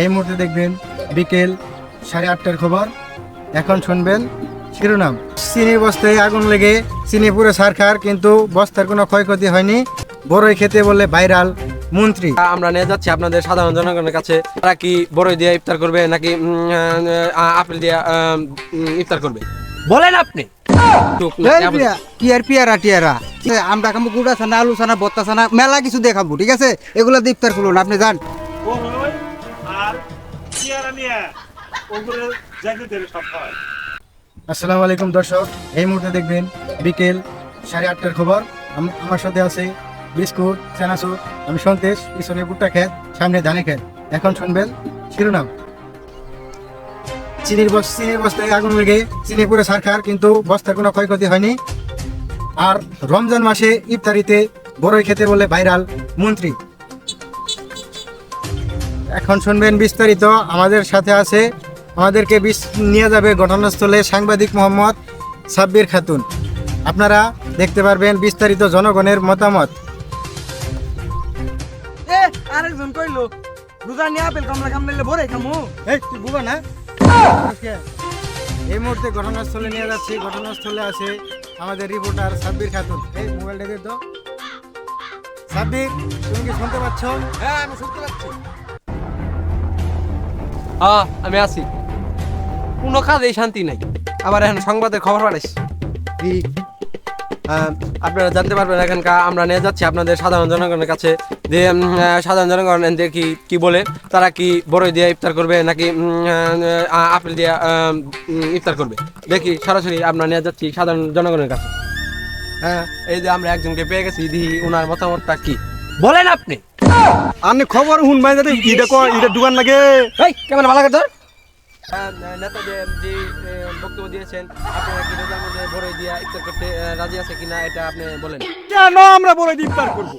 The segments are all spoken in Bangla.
এই মুহূর্তে দেখবেন বিকেল সাড়ে আটটার খবর। এখন শুনবেন শিরোনাম। চিনির বস্তায় আগুন লেগে চিনি পুরো সারখার কিন্তু বস্তার কোনো ক্ষয়ক্ষতি হয়নি। বড়ই খেতে বলে ভাইরাল মন্ত্রী। আমরা নিয়ে যাচ্ছি আপনাদের সাধারণ জনগণের কাছে। তারা কি বড়ই দিয়ে ইফতার করবে নাকি আপেল দিয়ে ইফতার করবে? বলেন আপনি। পিয়ারা টিয়ারা। আমরা খাব গুড়া ছানা আলু ছানা বত্তা ছানা মেলা কিছু দেখাবো ঠিক আছে? এগুলো দিয়ে ইফতার করুন আপনি যান। আসসালামু আলাইকুম দর্শক, এই মুহূর্তে দেখবেন বিকেল সাড়ে আটটার খবর। আমার সাথে আছে বিস্কুট, চানাচুর, আমি সন্তেশ পিছনে ভুট্টা খেত, সামনে ধানে খেত। এখন শুনবেন শিরোনাম। চিনির বস চিনির বস্তায় আগুন লেগে চিনি পুরো সারখার কিন্তু বস্তার কোনো ক্ষয়ক্ষতি হয়নি। আর রমজান মাসে ইফতারিতে বড়ই খেতে বলে ভাইরাল মন্ত্রী। এখন শুনবেন বিস্তারিত। আমাদের সাথে আছে আমাদেরকে নিয়ে যাবে ঘটনাস্থলে সাংবাদিক মোহাম্মদ সাব্বির খাতুন। আপনারা দেখতে পারবেন বিস্তারিত জনগণের মতামত। এ আরেকজন কইলো রোজা নিয়ে আপেল কামলা কামলা ভরে খামু। এই তুই বুবা না? এই মুহূর্তে ঘটনাস্থলে নিয়ে যাচ্ছি ঘটনাস্থলে আছে আমাদের রিপোর্টার সাব্বির খাতুন। এই মোবাইলটা দে তো সাব্বির তুমি কি শুনতে পাচ্ছ? হ্যাঁ আমি শুনতে পাচ্ছি। হ্যাঁ আমি আছি। কোনো কাজেই শান্তি নাই। আবার এখন সংবাদের খবর পাঠাইস আপনারা জানতে পারবেন এখানকার আমরা নিয়ে যাচ্ছি আপনাদের সাধারণ জনগণের কাছে যে সাধারণ জনগণ কি কি বলে তারা কি বড়ই দিয়ে ইফতার করবে নাকি আপেল দিয়ে ইফতার করবে? দেখি সরাসরি আমরা নিয়ে যাচ্ছি সাধারণ জনগণের কাছে। হ্যাঁ। এই যে আমরা একজনকে পেয়ে গেছি দিহি ওনার মতামতটা কি। বলেন আপনি। আপনি খবর শুন ভাই যাতে ইটা কর ইটা দোকান লাগে এই কেমন ভালো কথা নেতাদের যে বক্তব্য দিয়েছেন। আপনারা কি রোজার মধ্যে ভরে দিয়া ইফতার করতে রাজি আছে কিনা এটা আপনি বলেন। কেন আমরা বড় ইফতার করব?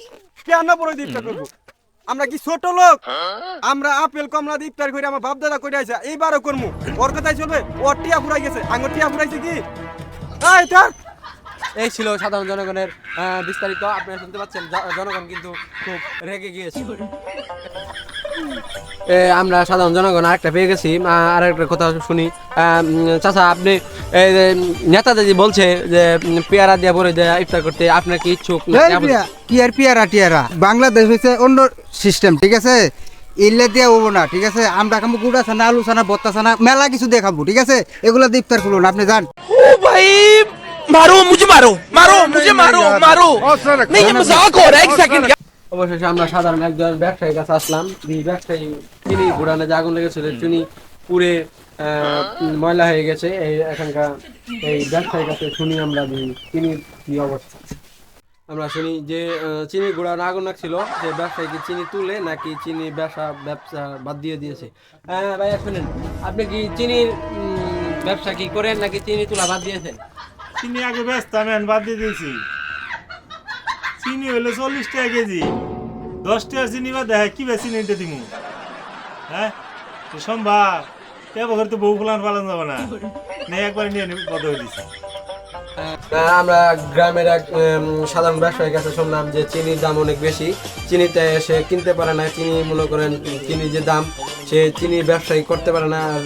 কেন বড় ইফতার করব? আমরা কি ছোট লোক? আমরা আপেল কমলা দিয়ে ইফতার করে আমার বাপ দাদা করে আইছে এইবারও করমু। ওর কথাই চলবে ওর টিয়া ফুরাই গেছে। আঙ্গুর টিয়া ফুরাইছে কি? এই থাক এই ছিল সাধারণ জনগণের বিস্তারিত। আপনারা শুনতে পাচ্ছেন জনগণ কিন্তু খুব রেগে গিয়েছে। আমরা সাধারণ জনগণ আরেকটা পেয়ে গেছি আর একটা কথা শুনি আহ, উম, চাচা আপনি এই যে নেতাদের যে বলছে যে উম, পেয়ারা দিয়ে ভরে দেয়া ইফতার করতে আপনার কি ইচ্ছুক এই নাকি আপনি- পিয়া, কি আর পিয়ারা টিয়ারা বাংলাদেশ হচ্ছে অন্য সিস্টেম ঠিক আছে ইল্লে দিয়ে হবো না ঠিক আছে আমরা খাবো গুড়া ছানা আলু ছানা বত্তা ছানা মেলা কিছু দেখাবো ঠিক আছে এগুলো দিয়ে ইফতার করুন আপনি যান भाई मारो मुझे मारो मारो मुझे मारो मारो नहीं ये मजाक हो रहा है एक सेकंड অবশেষে আমরা সাধারণ একজন ব্যবসায়ীর কাছে আসলাম। এই ব্যবসায়ী চিনি ঘোরানো যে আগুন লেগেছিল চিনি পুড়ে আহ, ময়লা হয়ে গেছে। এই এখানকার এই ব্যবসায়ীর কাছে শুনি আমরা চিনির কি অবস্থা। আমরা শুনি যে চিনি ঘোরানো আগুন লাগছিল। যে ব্যবসায়ী কি চিনি তুলে নাকি চিনি ব্যবসা ব্যবসা বাদ দিয়ে দিয়েছে? হ্যাঁ ভাইয়া শুনেন আপনি কি উম, ব্যবসা কি করেন নাকি চিনি তোলা বাদ দিয়েছেন? চিনি আগে ব্যস্ত আমি বাদ দিয়ে দিয়েছি। চিনি হইল চল্লিশ টাকা কেজি। দশ টাকা চিনি বা দেখা কি বেশি নিতে দিমু? হ্যাঁ? সম্ভব তো বউ ফুলান পালন যাবে না। নেই একবার নিয়ে নি- বদ্ধ হয়ে দিছি আমরা গ্রামের এক সাধারণ ব্যবসায়ীর কাছে শুনলাম যে চিনির দাম অনেক বেশি। চিনিতে সে কিনতে পারে না চিনি মনে করেন চিনি যে দাম সে চিনি ব্যবসায়ী করতে পারে না আর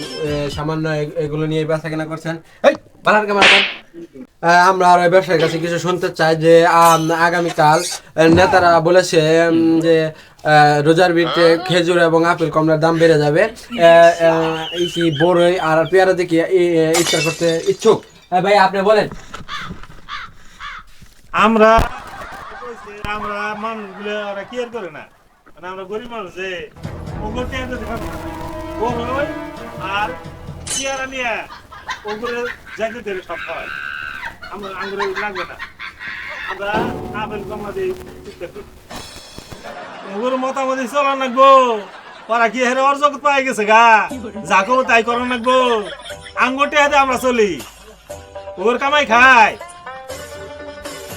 সামান্য এগুলো নিয়ে বেচা কেনা করছেন। এই দেন। আহ, আমরা আর ব্যবসায়ীর কাছে কিছু শুনতে চাই যে আগামীকাল নেতারা বলেছে যে রোজার বিটে খেজুর এবং আপেল কমলার দাম বেড়ে যাবে। কি বড়ই আর পেয়ারা দেখি ইচ্ছা করতে ইচ্ছুক? ভাই, আপনি বলেন। আমরা আমরা মানুষগুলো কি আর করে না। মানে আমরা গরিব মানুষ, যে ওগুলো দেখাবো বড়ই আর নিয়ে ওগুলো যাইতে দেবে সব হয় আমরা আঙ্গুরে লাগবে না। আমরা আপেল কমলা দিই। ওগুলো মতামত চলা লাগবো ওরা কি হেরে অর্জক পাই গেছে গা? যা করব তাই করো লাগবো আঙ্গুরটে হাতে আমরা চলি। ওর কামাই খায়।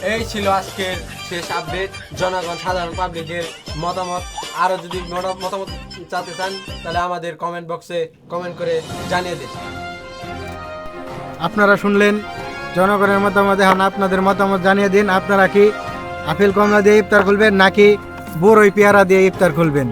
এই ছিল আজকের শেষ আপডেট জনগণ সাধারণ পাবলিকের মতামত। আরও যদি মতা- মতামত চাতে চান তাহলে আমাদের কমেন্ট বক্সে কমেন্ট করে জানিয়ে দিন। আপনারা শুনলেন জনগণের মতামত, এখন আপনাদের মতামত জানিয়ে দিন। আপনারা কি আপেল কমলা দিয়ে ইফতার খুলবেন নাকি বড়ই পেয়ারা দিয়ে ইফতার খুলবেন?